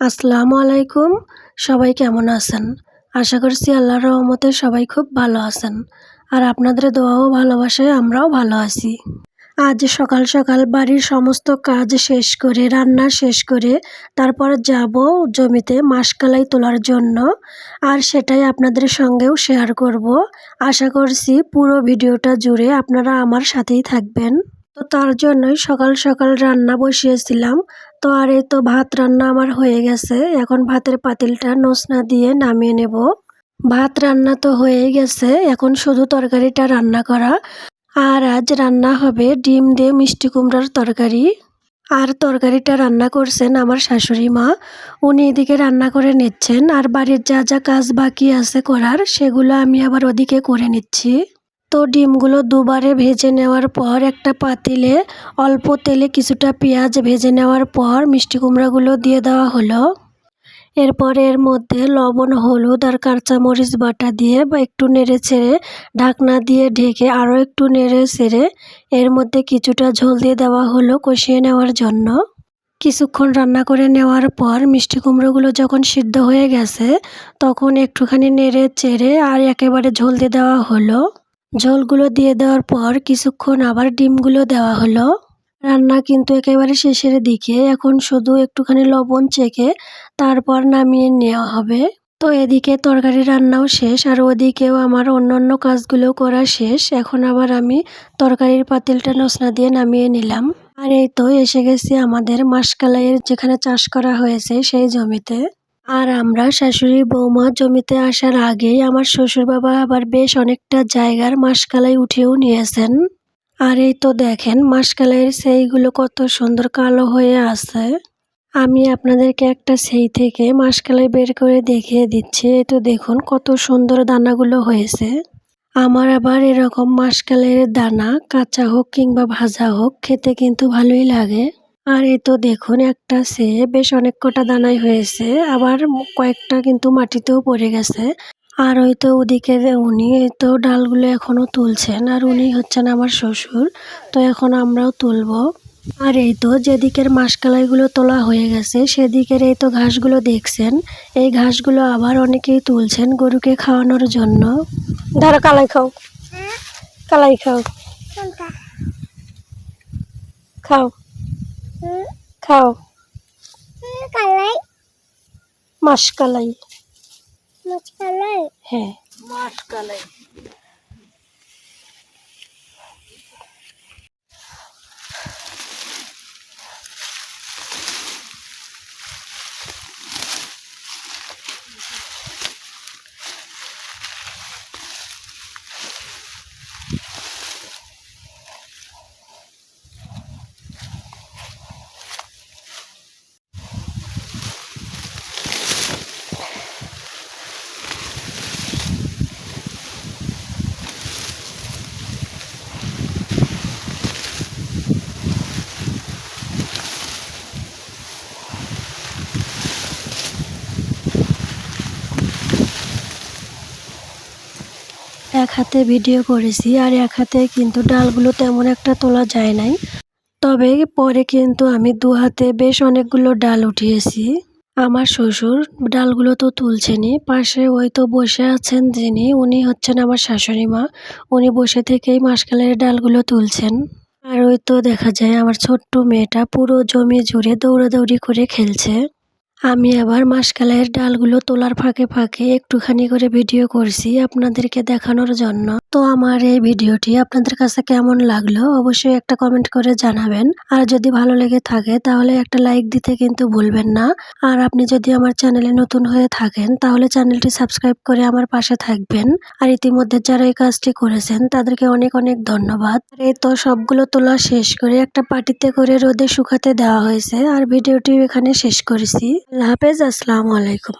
আসসালামু আলাইকুম। সবাই কেমন আছেন? আশা করছি আল্লাহর রহমতে সবাই খুব ভালো আছেন। আর আপনাদের দোয়াও ভালোবাসায় আমরাও ভালো আছি। আজ সকাল সকাল বাড়ির সমস্ত কাজ শেষ করে, রান্না শেষ করে তারপর যাব জমিতে মাসকালাই তোলার জন্য। আর সেটাই আপনাদের সঙ্গেও শেয়ার করব। আশা করছি পুরো ভিডিওটা জুড়ে আপনারা আমার সাথেই থাকবেন। তো তার জন্যই সকাল সকাল রান্না বসিয়েছিলাম। তো আর এই তো ভাত রান্না আমার হয়ে গেছে। এখন ভাতের পাতিলটা নসনা দিয়ে নামিয়ে নেব। ভাত রান্না তো হয়েই গেছে। এখন শুধু তরকারিটা রান্না করা। আর আজ রান্না হবে ডিম দিয়ে মিষ্টি কুমড়ার তরকারি। আর তরকারিটা রান্না করছেন আমার শাশুড়ি মা। উনি এদিকে রান্না করে নিচ্ছেন। আর বাড়ির যা যা কাজ বাকি আছে করার, সেগুলো আমি আবার ওদিকে করে নিচ্ছি। তো ডিমগুলো দুবারে ভেজে নেওয়ার পর একটা পাতিলে অল্প তেলে কিছুটা পেঁয়াজ ভেজে নেওয়ার পর মিষ্টি কুমড়াগুলো দিয়ে দেওয়া হলো। এরপর এর মধ্যে লবণ, হলুদ আর কাঁচামরিচ বাটা দিয়ে বা একটু নেড়ে ছেড়ে ঢাকনা দিয়ে ঢেকে আরও একটু নেড়ে ছেড়ে এর মধ্যে কিছুটা ঝোল দিয়ে দেওয়া হলো কষিয়ে নেওয়ার জন্য। কিছুক্ষণ রান্না করে নেওয়ার পর মিষ্টি কুমড়োগুলো যখন সিদ্ধ হয়ে গেছে, তখন একটুখানি নেড়ে চেড়ে আর একেবারে ঝোল দিয়ে দেওয়া হলো। ঝোলগুলো দিয়ে দেওয়ার পর কিছুক্ষণ আবার ডিমগুলো দেওয়া হলো। রান্না কিন্তু একেবারে শেষের দিকে। এখন শুধু একটুখানি লবণ চেকে তারপর নামিয়ে নেওয়া হবে। তো এদিকে তরকারি রান্নাও শেষ আর ওদিকেও আমার অন্য অন্য কাজগুলো করা শেষ। এখন আবার আমি তরকারির পাতিলটা নসনা দিয়ে নামিয়ে নিলাম। আর এই তো এসে গেছি আমাদের মাসকালাইয়ের যেখানে চাষ করা হয়েছে সেই জমিতে। আর আমরা শাশুড়ি বৌমা জমিতে আসার আগেই আমার শ্বশুর বাবা আবার বেশ অনেকটা জায়গার মাসকালাই উঠিয়েও নিয়েছেন। আর এই তো দেখেন, মাসকালাইয়ের সেইগুলো কত সুন্দর কালো হয়ে আছে। আমি আপনাদেরকে একটা সেই থেকে মাসকালাই বের করে দেখিয়ে দিচ্ছি। এই তো দেখুন, কত সুন্দর দানাগুলো হয়েছে। আমার আবার এরকম মাসকালাইয়ের দানা, কাঁচা হোক কিংবা ভাজা হোক, খেতে কিন্তু ভালোই লাগে। আর এই তো দেখুন একটা সে বেশ অনেক কটা দানাই হয়েছে আবার কয়েকটা কিন্তু মাটিতেও পড়ে গেছে। আর ওই তো ওদিকে উনি এই তো ডালগুলো এখনও তুলছেন আর উনি হচ্ছেন আমার শ্বশুর তো এখন আমরাও তুলবো। আর এই তো যেদিকের মাসকালাইগুলো তোলা হয়ে গেছে সেদিকের এই তো ঘাসগুলো দেখছেন এই ঘাসগুলো আবার অনেকেই তুলছেন গরুকে খাওয়ানোর জন্য। ধরো কালাই খাও। কালাই খাও। খাও। খাও কালাই মাসকালাই মাছ কালাই হ্যাঁ মাছ এক হাতে ভিডিও করেছি আর এক হাতে কিন্তু ডালগুলো তেমন একটা তোলা যায় নাই। তবে পরে কিন্তু আমি দু হাতে বেশ অনেকগুলো ডাল উঠিয়েছি। আমার শ্বশুর ডালগুলো তো তুলছেনই, পাশে ওই তো বসে আছেন যিনি, উনি হচ্ছেন আমার শাশুড়ি মা। উনি বসে থেকেই মাসকালের ডালগুলো তুলছেন। আর ওই তো দেখা যায় আমার ছোট্ট মেয়েটা পুরো জমি জুড়ে দৌড়াদৌড়ি করে খেলছে। আমি আবার মাসকালাইয়ের ডালগুলো তোলার ফাঁকে ফাঁকে একটুখানি করে ভিডিও করছি আপনাদেরকে দেখানোর জন্য। তো আমার এই ভিডিওটি আপনাদের কাছে কেমন লাগল অবশ্যই একটা কমেন্ট করে জানাবেন। আর যদি ভালো লেগে থাকে তাহলে একটা লাইক দিতে কিন্তু ভুলবেন না। আর আপনি যদি আমার চ্যানেলে নতুন হয়ে থাকেন তাহলে চ্যানেলটি সাবস্ক্রাইব করে আমার পাশে থাকবেন। আর ইতিমধ্যে যারা এই কাজটি করেছেন তাদেরকে অনেক অনেক ধন্যবাদ। এই তো সবগুলো তোলা শেষ করে একটা পাটিতে করে রোদে শুকাতে দেওয়া হয়েছে। আর ভিডিওটি এখানে শেষ করেছি। হাফেজ, আসসালামু আলাইকুম।